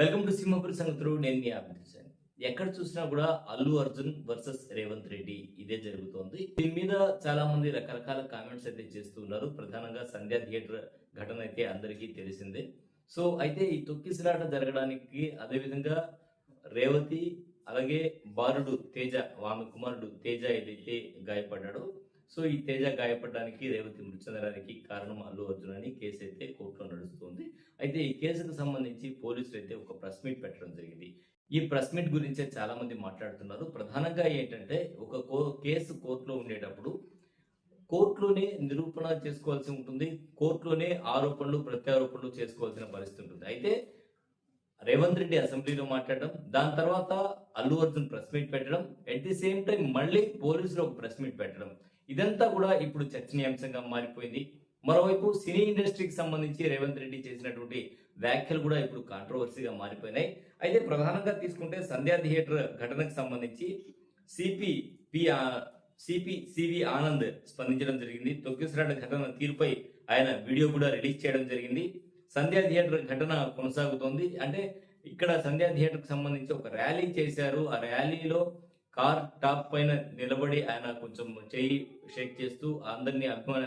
Welcome to Simhapuri సంగతులు. నేను మీ అభినందించాను ఎక్కడ చూసినా కూడా అల్లు అర్జున్ వర్సెస్ రేవంత్ రెడ్డి ఇదే జరుగుతోంది. దీని మీద చాలా మంది రకరకాల కామెంట్స్ అయితే చేస్తున్నారు ప్రధానంగా సంధ్యా థియేటర్ ఘటన అయితే అందరికీ తెలిసిందే. సో అయితే ఈ తొక్కిసలాట జరగడానికి అదేవిధంగా రేవతి అలాగే బాలుడు తేజ ఆమె కుమారుడు తేజ ఏదైతే గాయపడ్డాడో సో ఈ తేజ గాయపడడానికి రేవతి మృతి చెందడానికి కారణం అల్లు అర్జున్ అని కేసు అయితే కోర్టులో నడుస్తుంది. అయితే ఈ కేసుకు సంబంధించి పోలీసులు అయితే ఒక ప్రెస్ మీట్ పెట్టడం జరిగింది. ఈ ప్రెస్ మీట్ గురించే చాలా మంది మాట్లాడుతున్నారు. ప్రధానంగా ఏంటంటే ఒక కో కేసు కోర్టులో ఉండేటప్పుడు కోర్టులోనే నిరూపణ చేసుకోవాల్సి ఉంటుంది. కోర్టులోనే ఆరోపణలు ప్రత్యారోపణలు చేసుకోవాల్సిన పరిస్థితి ఉంటుంది. అయితే రేవంత్ రెడ్డి అసెంబ్లీలో మాట్లాడడం దాని తర్వాత అల్లు అర్జున్ ప్రెస్ మీట్ పెట్టడం అట్ ది సేమ్ టైం మళ్ళీ పోలీసులు ఒక ప్రెస్ మీట్ పెట్టడం. ఇదంతా కూడా ఇప్పుడు చర్చనీయాంశంగా మారిపోయింది. మరోవైపు సినీ ఇండస్ట్రీకి సంబంధించి రేవంత్ రెడ్డి చేసినటువంటి వ్యాఖ్యలు కూడా ఇప్పుడు కాంట్రవర్సీగా మారిపోయినాయి. అయితే ప్రధానంగా తీసుకుంటే సంధ్యా థియేటర్ ఘటనకు సంబంధించి CP P CP CV Anand స్పందించడం జరిగింది. తొక్కిసరాట ఘటన తీరుపై ఆయన వీడియో కూడా రిలీజ్ చేయడం జరిగింది. సంధ్యా థియేటర్ ఘటన కొనసాగుతోంది. అంటే ఇక్కడ సంధ్యా థియేటర్కి సంబంధించి ఒక ర్యాలీ చేశారు. ఆ ర్యాలీలో కార్ టాప్ పైన నిలబడి ఆయన కొంచెం చేయి షేక్ చేస్తూ అందరినీ అభిమాన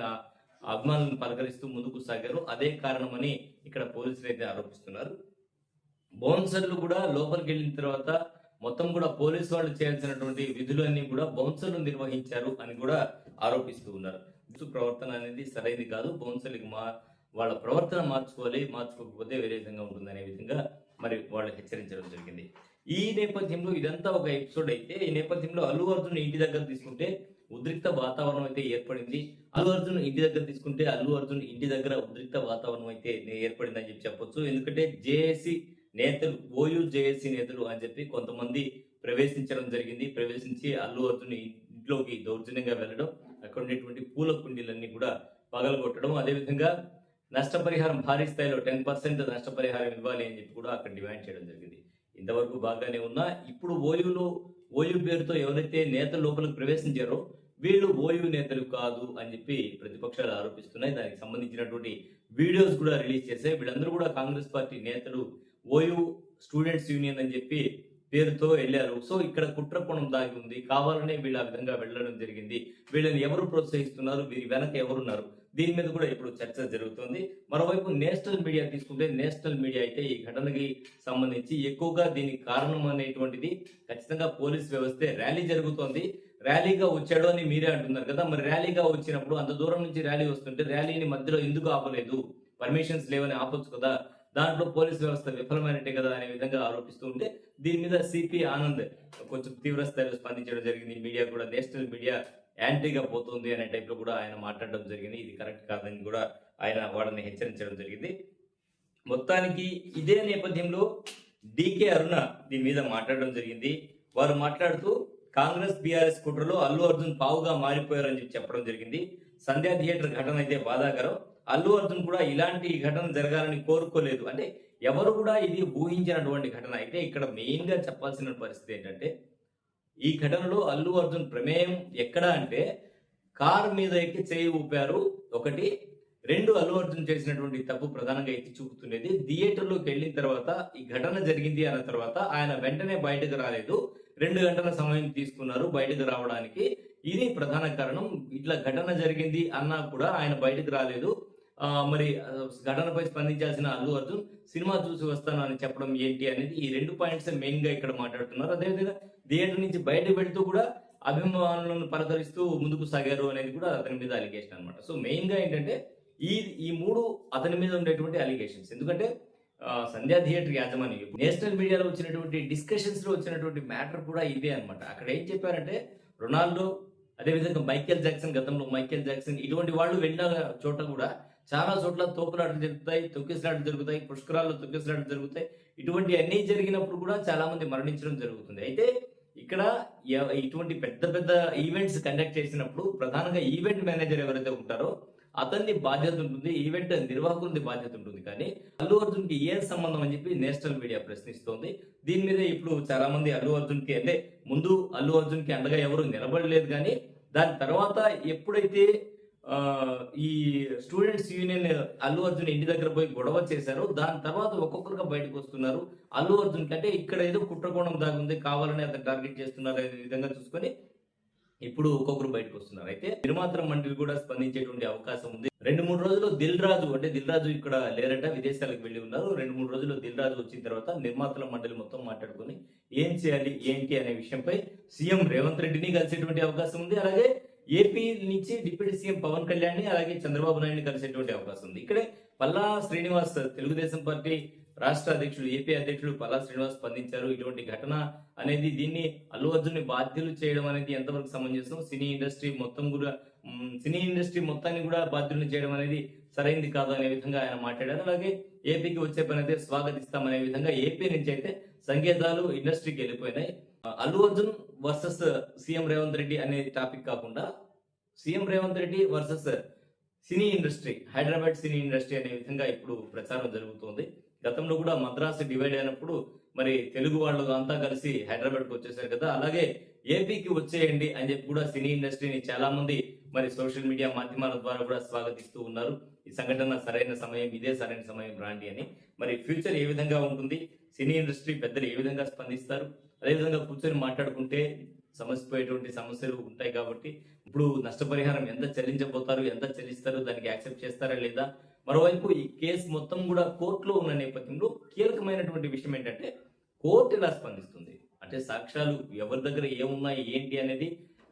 అభిమానులను పలకరిస్తూ ముందుకు సాగారు. అదే కారణమని ఇక్కడ పోలీసులు అయితే ఆరోపిస్తున్నారు. బౌన్సర్లు కూడా లోపలికి వెళ్ళిన తర్వాత మొత్తం కూడా పోలీసు వాళ్ళు చేయాల్సినటువంటి విధులన్నీ కూడా బౌన్సర్లు నిర్వహించారు అని కూడా ఆరోపిస్తూ ఉన్నారు. దుస్తు ప్రవర్తన అనేది సరైనది కాదు. బౌన్సర్లకు మా వాళ్ళ ప్రవర్తన మార్చుకోవాలి మార్చుకోకపోతే వేరే విధంగా ఉంటుంది అనే విధంగా మరి వాళ్ళు హెచ్చరించడం జరిగింది. ఈ నేపథ్యంలో ఇదంతా ఒక ఎపిసోడ్ అయితే ఈ నేపథ్యంలో అల్లు అర్జున్ ఇంటి దగ్గర తీసుకుంటే ఉద్రిక్త వాతావరణం అయితే ఏర్పడింది. అల్లు అర్జున్ ఇంటి దగ్గర తీసుకుంటే అల్లు అర్జున్ ఇంటి దగ్గర ఉద్రిక్త వాతావరణం అయితే ఏర్పడింది అని చెప్పి చెప్పొచ్చు. ఎందుకంటే జేఏసీ నేతలు ఓయూ జేఏసీ నేతలు అని చెప్పి కొంతమంది ప్రవేశించడం జరిగింది. ప్రవేశించి అల్లు అర్జున్ ఇంట్లోకి దౌర్జన్యంగా వెళ్ళడం అక్కడ ఉండేటువంటి పూల కుండీలన్నీ కూడా పగలగొట్టడం. అదేవిధంగా నష్టపరిహారం భారీ స్థాయిలో టెన్ పర్సెంట్ నష్టపరిహారం ఇవ్వాలి అని చెప్పి కూడా అక్కడ డిమాండ్ చేయడం జరిగింది. ఇంతవరకు బాగానే ఉన్నా ఇప్పుడు ఓయూలో ఓయూ పేరుతో ఎవరైతే నేతల లోపలికి ప్రవేశించారో వీళ్ళు ఓయూ నేతలు కాదు అని చెప్పి ప్రతిపక్షాలు ఆరోపిస్తున్నాయి. దానికి సంబంధించినటువంటి వీడియోస్ కూడా రిలీజ్ చేశాయి. వీళ్ళందరూ కూడా కాంగ్రెస్ పార్టీ నేతలు ఓయూ స్టూడెంట్స్ యూనియన్ అని చెప్పి పేరుతో వెళ్ళారు. సో ఇక్కడ కుట్ర కోణం దాగి ఉంది. కావాలనే వీళ్ళు ఆ విధంగా వెళ్ళడం జరిగింది. వీళ్ళని ఎవరు ప్రోత్సహిస్తున్నారు? వీరి వెనక ఎవరున్నారు? దీని మీద కూడా ఇప్పుడు చర్చ జరుగుతుంది. మరోవైపు నేషనల్ మీడియా తీసుకుంటే నేషనల్ మీడియా అయితే ఈ ఘటనకి సంబంధించి ఎక్కువగా దీనికి కారణం అనేటువంటిది ఖచ్చితంగా పోలీస్ వ్యవస్థే ర్యాలీ జరుగుతోంది. ర్యాలీగా వచ్చాడు అని మీరే అంటున్నారు కదా. మరి ర్యాలీగా వచ్చినప్పుడు అంత దూరం నుంచి ర్యాలీ వస్తుంటే ర్యాలీని మధ్యలో ఎందుకు ఆపలేదు? పర్మిషన్స్ లేవని ఆపొచ్చు కదా. దాంట్లో పోలీస్ వ్యవస్థ విఫలమైనట్టే కదా అనే విధంగా ఆరోపిస్తూ ఉంటే దీని మీద సిపి ఆనంద్ కొంచెం తీవ్ర స్థాయిలో స్పందించడం జరిగింది. మీడియా కూడా నేషనల్ మీడియా యాంటీగా పోతుంది అనే టైప్లో కూడా ఆయన మాట్లాడడం జరిగింది. ఇది కరెక్ట్ కాదని కూడా ఆయన వాళ్ళని హెచ్చరించడం జరిగింది. మొత్తానికి ఇదే నేపథ్యంలో డికే అరుణ దీని మీద మాట్లాడడం జరిగింది. వారు మాట్లాడుతూ కాంగ్రెస్ బీఆర్ఎస్ కుట్రలో అల్లు అర్జున్ పావుగా మారిపోయారని చెప్పి చెప్పడం జరిగింది. సంధ్యా థియేటర్ ఘటన అయితే బాధాకరం. అల్లు అర్జున్ కూడా ఇలాంటి ఘటన జరగాలని కోరుకోలేదు. అంటే ఎవరు కూడా ఇది ఊహించినటువంటి ఘటన. అయితే ఇక్కడ మెయిన్గా చెప్పాల్సిన పరిస్థితి ఏంటంటే ఈ ఘటనలో అల్లు అర్జున్ ప్రమేయం ఎక్కడ అంటే కార్ మీద ఎక్కి చేయి ఊపారు. ఒకటి రెండు అల్లు అర్జున్ చేసినటువంటి తప్పు ప్రధానంగా ఎత్తి చూపుతున్నది. థియేటర్లోకి వెళ్ళిన తర్వాత ఈ ఘటన జరిగింది అన్న తర్వాత ఆయన వెంటనే బయటకు రాలేదు. రెండు గంటల సమయం తీసుకున్నారు బయటకు రావడానికి. ఇది ప్రధాన కారణం. ఇట్లా ఘటన జరిగింది అన్నా కూడా ఆయన బయటకు రాలేదు. మరి ఘటనపై స్పందించాల్సిన అల్లు అర్జున్ సినిమా చూసి వస్తాను అని చెప్పడం ఏంటి అనేది ఈ రెండు పాయింట్స్ మెయిన్గా ఇక్కడ మాట్లాడుతున్నారు. అదేవిధంగా థియేటర్ నుంచి బయట పెడుతూ కూడా అభిమానులను పరదరిస్తూ ముందుకు సాగారు అనేది కూడా అతని మీద అలిగేషన్ అనమాట సో మెయిన్గా ఏంటంటే ఈ ఈ మూడు అతని మీద ఉండేటువంటి అలిగేషన్స్. ఎందుకంటే సంధ్యా థియేటర్ యాజమాన్యం నేషనల్ మీడియాలో వచ్చినటువంటి డిస్కషన్స్లో వచ్చినటువంటి మ్యాటర్ కూడా ఇదే అనమాట అక్కడ ఏం చెప్పారంటే రొనాల్డో అదేవిధంగా మైకేల్ జాక్సన్ గతంలో మైకేల్ జాక్సన్ ఇటువంటి వాళ్ళు వెళ్ళిన చోట కూడా చాలా చోట్ల తోపులాటలు జరుగుతాయి తొక్కిసలాటలు జరుగుతాయి పుష్కరాల్లో తొక్కిసలాటలు జరుగుతాయి. ఇటువంటి అన్ని జరిగినప్పుడు కూడా చాలా మంది మరణించడం జరుగుతుంది. అయితే ఇక్కడ ఇటువంటి పెద్ద పెద్ద ఈవెంట్స్ కండక్ట్ చేసినప్పుడు ప్రధానంగా ఈవెంట్ మేనేజర్ ఎవరైతే ఉంటారో అతన్ని బాధ్యత ఉంటుంది ఈవెంట్ నిర్వాహకులది బాధ్యత ఉంటుంది. కానీ అల్లు అర్జున్కి ఏ సంబంధం అని చెప్పి నేషనల్ మీడియా ప్రశ్నిస్తోంది. దీని మీద ఇప్పుడు చాలా మంది అల్లు అర్జున్కి అంటే ముందు అల్లు అర్జున్కి అండగా ఎవరు నిలబడలేదు కానీ దాని తర్వాత ఎప్పుడైతే ఈ స్టూడెంట్స్ యూనియన్ అల్లు అర్జున్ ఇంటి దగ్గర పోయి గొడవ చేశారు. దాని తర్వాత ఒక్కొక్కరుగా బయటకు వస్తున్నారు. అల్లు అర్జున్ కంటే ఇక్కడ ఏదో కుట్రకోణం దాగుంది కావాలని అతను టార్గెట్ చేస్తున్నారు అనే విధంగా చూసుకొని ఇప్పుడు ఒక్కొక్కరు బయటకు వస్తున్నారు. అయితే నిర్మాతల మండలి కూడా స్పందించేటువంటి అవకాశం ఉంది. రెండు మూడు రోజులు దిల్ రాజు అంటే దిల్ రాజు ఇక్కడ లేరట విదేశాలకు వెళ్ళి ఉన్నారు. రెండు మూడు రోజులు దిల్ రాజు వచ్చిన తర్వాత నిర్మాతల మండలి మొత్తం మాట్లాడుకొని ఏం చేయాలి ఏంటి అనే విషయంపై సీఎం రేవంత్ రెడ్డిని కలిసేటువంటి అవకాశం ఉంది. అలాగే ఏపీ నుంచి డిప్యూటీ సీఎం పవన్ కళ్యాణ్ని అలాగే చంద్రబాబు నాయుడిని కలిసేటువంటి అవకాశం ఉంది. ఇక్కడే పల్లా శ్రీనివాస్ తెలుగుదేశం పార్టీ రాష్ట్ర అధ్యక్షుడు ఏపీ అధ్యక్షుడు పల్లా శ్రీనివాస్ స్పందించారు. ఇటువంటి ఘటన అనేది దీన్ని అల్లు అర్జున్ని బాధ్యులు చేయడం అనేది ఎంతవరకు సమంజసం? సినీ ఇండస్ట్రీ మొత్తం కూడా సినీ ఇండస్ట్రీ మొత్తాన్ని కూడా బాధ్యులను చేయడం అనేది సరైంది కాదు అనే విధంగా ఆయన మాట్లాడారు. అలాగే ఏపీకి వచ్చే పని అయితే స్వాగతిస్తామనే విధంగా ఏపీ నుంచి అయితే సంకేతాలు ఇండస్ట్రీకి వెళ్ళిపోయినాయి. అల్లు అర్జున్ వర్సెస్ సీఎం రేవంత్ రెడ్డి అనే టాపిక్ కాకుండా CM Revanth Reddy versus cine industry Hyderabad cine industry అనే విధంగా ఇప్పుడు ప్రచారం జరుగుతోంది. గతంలో కూడా మద్రాసు డివైడ్ అయినప్పుడు మరి తెలుగు వాళ్ళు అంతా కలిసి హైదరాబాద్కి వచ్చేసారు కదా. అలాగే ఏపీకి వచ్చేయండి అని చెప్పి కూడా సినీ ఇండస్ట్రీని చాలా మంది మరి సోషల్ మీడియా మాధ్యమాల ద్వారా కూడా స్వాగతిస్తూ ఉన్నారు. ఈ సంఘటన సరైన సమయం ఇదే సరైన సమయం రాండి అని. మరి ఫ్యూచర్ ఏ విధంగా ఉంటుంది? సినీ ఇండస్ట్రీ పెద్దలు ఏ విధంగా స్పందిస్తారు? అదేవిధంగా కూర్చొని మాట్లాడుకుంటే సమస్యపోయేటువంటి సమస్యలు ఉంటాయి కాబట్టి ఇప్పుడు నష్టపరిహారం ఎంత చెల్లించబోతారు ఎంత చెల్లిస్తారు దానికి యాక్సెప్ట్ చేస్తారా లేదా? మరోవైపు ఈ కేసు మొత్తం కూడా కోర్టులో ఉన్న నేపథ్యంలో కీలకమైనటువంటి విషయం ఏంటంటే కోర్టు ఎలా స్పందిస్తుంది? అంటే సాక్ష్యాలు ఎవరి దగ్గర ఏమున్నాయి ఏంటి అనేది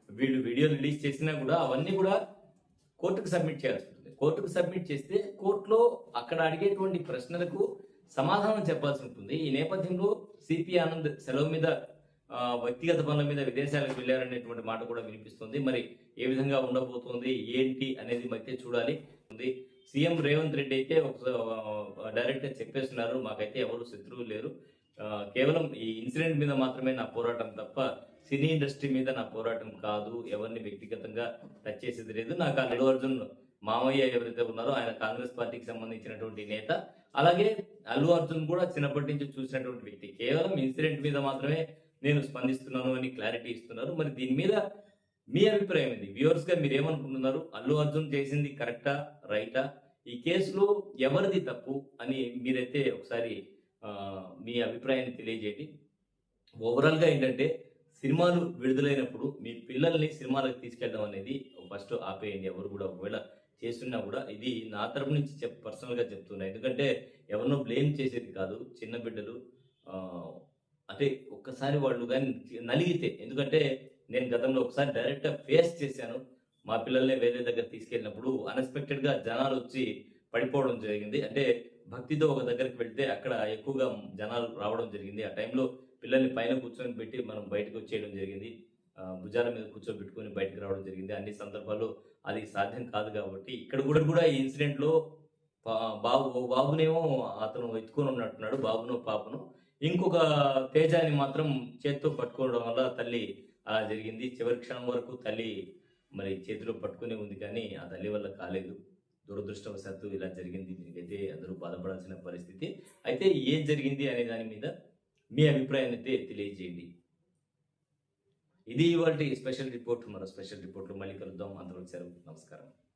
వీళ్ళు వీడియో రిలీజ్ చేసినా కూడా అవన్నీ కూడా కోర్టుకు సబ్మిట్ చేయాల్సి ఉంటుంది. కోర్టుకు సబ్మిట్ చేస్తే కోర్టులో అక్కడ అడిగేటువంటి ప్రశ్నలకు సమాధానం చెప్పాల్సి ఉంటుంది. ఈ నేపథ్యంలో సిపి ఆనంద్ సెలవు మీద వ్యక్తిగత పనుల మీద విదేశాలకు వెళ్ళారనేటువంటి మాట కూడా వినిపిస్తుంది. మరి ఏ విధంగా ఉండబోతోంది? ఏంటి అనేది అయితే చూడాలి. ఉంది. సీఎం రేవంత్ రెడ్డి అయితే ఒక డైరెక్ట్ చెప్పేస్తున్నారు. మాకైతే ఎవరు శత్రువులు లేరు. కేవలం ఈ ఇన్సిడెంట్ మీద మాత్రమే నా పోరాటం తప్ప సినీ ఇండస్ట్రీ మీద నా పోరాటం కాదు. ఎవరిని వ్యక్తిగతంగా టచ్ చేసేది లేదు. నాకు అల్లు అర్జున్ మామయ్య ఎవరైతే ఉన్నారో ఆయన కాంగ్రెస్ పార్టీకి సంబంధించినటువంటి నేత. అలాగే అల్లు అర్జున్ కూడా చిన్నప్పటి నుంచి చూసినటువంటి వ్యక్తి. కేవలం ఇన్సిడెంట్ మీద మాత్రమే నేను స్పందిస్తున్నాను అని క్లారిటీ ఇస్తున్నారు. మరి దీని మీద మీ అభిప్రాయం ఏంది వ్యూవర్స్గా మీరు ఏమనుకుంటున్నారు అల్లు అర్జున్ చేసింది కరెక్టా రైటా ఈ కేసులో ఎవరిది తప్పు అని మీరైతే ఒకసారి మీ అభిప్రాయాన్ని తెలియజేయండి. ఓవరాల్గా ఏంటంటే సినిమాలు విడుదలైనప్పుడు మీ పిల్లల్ని సినిమాలకు తీసుకెళ్ళడం అనేది ఫస్ట్ ఆపేయండి ఎవరు కూడా ఒకవేళ. చేస్తున్నా కూడా ఇది నా తరపు నుంచి చెప్ పర్సనల్గా చెప్తున్నా. ఎందుకంటే ఎవరినో బ్లేమ్ చేసేది కాదు. చిన్న బిడ్డలు అంటే ఒక్కసారి వాళ్ళు కానీ నలిగితే ఎందుకంటే నేను గతంలో ఒకసారి డైరెక్ట్గా ఫేస్ చేశాను. మా పిల్లల్ని వేరే దగ్గర తీసుకెళ్ళినప్పుడు అన్ఎక్స్పెక్టెడ్గా జనాలు వచ్చి పడిపోవడం జరిగింది. అంటే భక్తితో ఒక దగ్గరికి వెళ్తే అక్కడ ఎక్కువగా జనాలు రావడం జరిగింది. ఆ టైంలో పిల్లల్ని పైన కూర్చొని పెట్టి మనం బయటకు వచ్చేయడం జరిగింది. భుజాల మీద కూర్చోబెట్టుకొని బయటకు రావడం జరిగింది. అన్ని సందర్భాల్లో అది సాధ్యం కాదు కాబట్టి ఇక్కడ కూడా కూడా ఈ ఇన్సిడెంట్లో బాబు బాబునేమో అతను ఎత్తుకొని ఉన్నట్టున్నాడు బాబును పాపను. ఇంకొక తేజాని మాత్రం చేత్తో పట్టుకోవడం వల్ల తల్లి అలా జరిగింది. చివరి క్షణం వరకు తల్లి మరి చేతిలో పట్టుకునే ఉంది కానీ ఆ తల్లి వల్ల కాలేదు. దురదృష్టవశాత్తు ఇలా జరిగింది. దీనికైతే అందరూ బాధపడాల్సిన పరిస్థితి. అయితే ఏం జరిగింది అనే దాని మీద మీ అభిప్రాయాన్ని అయితే తెలియజేయండి. ఇది ఇవాళ స్పెషల్ రిపోర్ట్ మరో స్పెషల్ రిపోర్ట్లు మళ్ళీ కలుద్దాం. అందరూ సెలవు నమస్కారం.